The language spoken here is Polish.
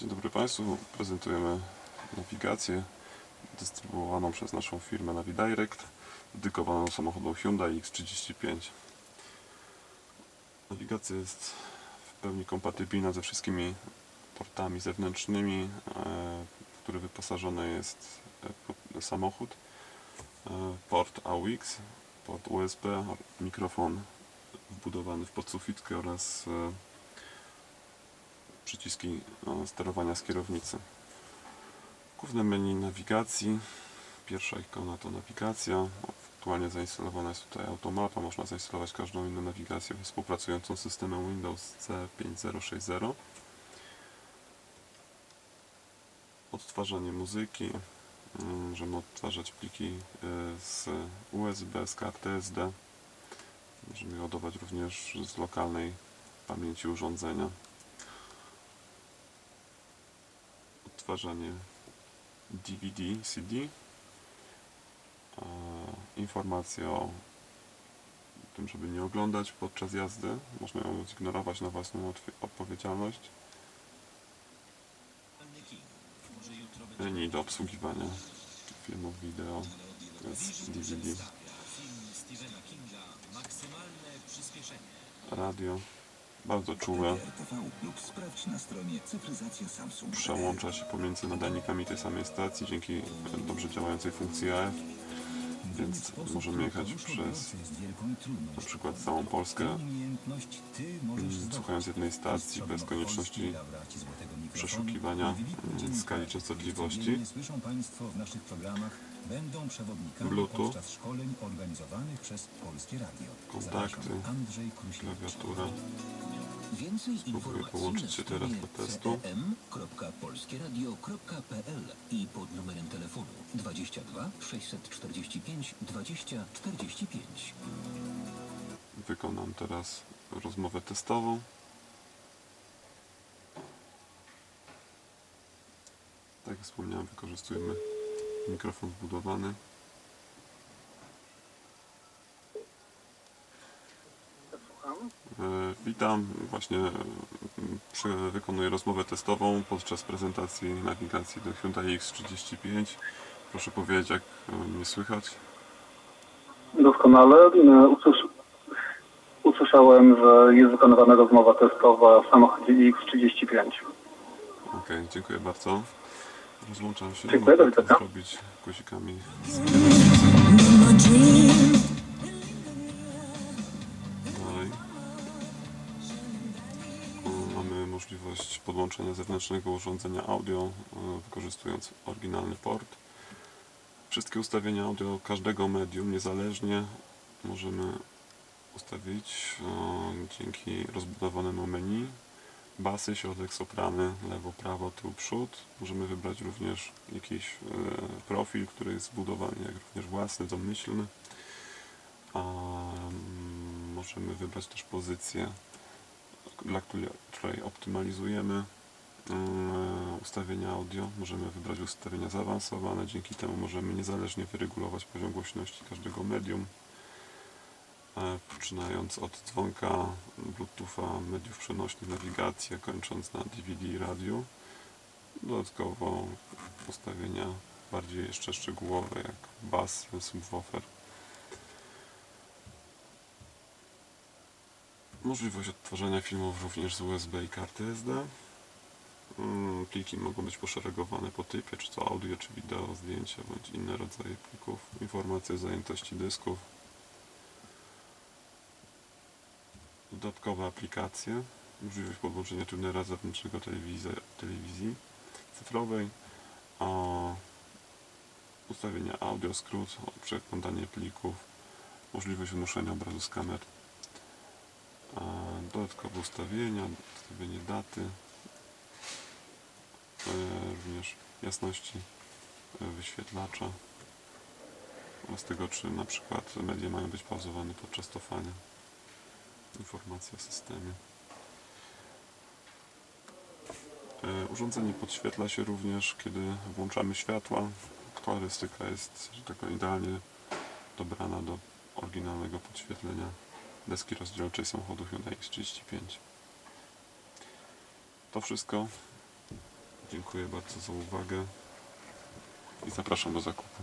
Dzień dobry Państwu. Prezentujemy nawigację dystrybuowaną przez naszą firmę NaviDirect, dedykowaną samochodom Hyundai X35. Nawigacja jest w pełni kompatybilna ze wszystkimi portami zewnętrznymi, e, w które wyposażony jest e, samochód. E, Port AUX, port USB, mikrofon wbudowany w podsufitkę oraz przyciski e, sterowania z kierownicy. Główne menu nawigacji. Pierwsza ikona to nawigacja. Aktualnie zainstalowana jest tutaj automapa. Można zainstalować każdą inną nawigację współpracującą z systemem Windows C5060. Odtwarzanie muzyki. Mm, Możemy odtwarzać pliki e, z USB, z karty SD. Możemy ładować również z lokalnej pamięci urządzenia. Odtwarzanie DVD, CD, e, informacje o tym, żeby nie oglądać podczas jazdy. Można ją zignorować na własną odpowiedzialność. Menu do obsługiwania filmów wideo z DVD. Radio. Bardzo czułe. Przełącza się pomiędzy nadajnikami tej samej stacji dzięki dobrze działającej funkcji AF, więc możemy jechać przez na przykład całą Polskę słuchając jednej stacji bez konieczności przeszukiwania skali częstotliwości. Bluetooth. Kontakty. Klawiatura. Więcej Spróbuję informacji połączyć się teraz do testu. cem.polskieradio.pl i pod numerem telefonu 22 645 20 45. Wykonam teraz rozmowę testową. Tak jak wspomniałem, wykorzystujemy mikrofon wbudowany. E, Witam, właśnie e, przy, wykonuję rozmowę testową podczas prezentacji nawigacji do Hyundai X35. Proszę powiedzieć, jak e, mnie słychać. Doskonale. E, Usłysz... Usłyszałem, że jest wykonywana rozmowa testowa w samochodzie X35. Okej, dziękuję bardzo. Rozłączam się. Dziękuję, do widzenia. zrobić guzikami. Podłączenia zewnętrznego urządzenia audio, e, wykorzystując oryginalny port. Wszystkie ustawienia audio każdego medium niezależnie możemy ustawić e, dzięki rozbudowanemu menu basy, środek, soprany, lewo, prawo, tył, przód. Możemy wybrać również jakiś e, profil, który jest zbudowany, jak również własny, domyślny. A, mm, możemy wybrać też pozycję, dla której, optymalizujemy ustawienia audio. Możemy wybrać ustawienia zaawansowane, dzięki temu możemy niezależnie wyregulować poziom głośności każdego medium e, poczynając od dzwonka Bluetootha, mediów przenośnych, nawigacji, kończąc na DVD i radiu. Dodatkowo ustawienia bardziej jeszcze szczegółowe, jak bas, subwoofer. Możliwość odtwarzania filmów również z USB i karty SD. Mm, Pliki mogą być poszeregowane po typie, czy to audio, czy wideo, zdjęcia, bądź inne rodzaje plików. Informacje o zajętości dysków. dodatkowe aplikacje, możliwość podłączenia tunera zewnętrznego telewizji, telewizji cyfrowej, ustawienia audio, skrót, przeglądanie plików, możliwość wymuszenia obrazu z kamer, dodatkowe ustawienia, ustawienie daty, również jasności e, wyświetlacza oraz tego, czy na przykład media mają być pauzowane podczas cofania informacje o systemie. E, Urządzenie podświetla się również, kiedy włączamy światła. Kolorystyka jest, że tak idealnie dobrana do oryginalnego podświetlenia deski rozdzielczej samochodu Hyundai X35. To wszystko. Dziękuję bardzo za uwagę i zapraszam do zakupu.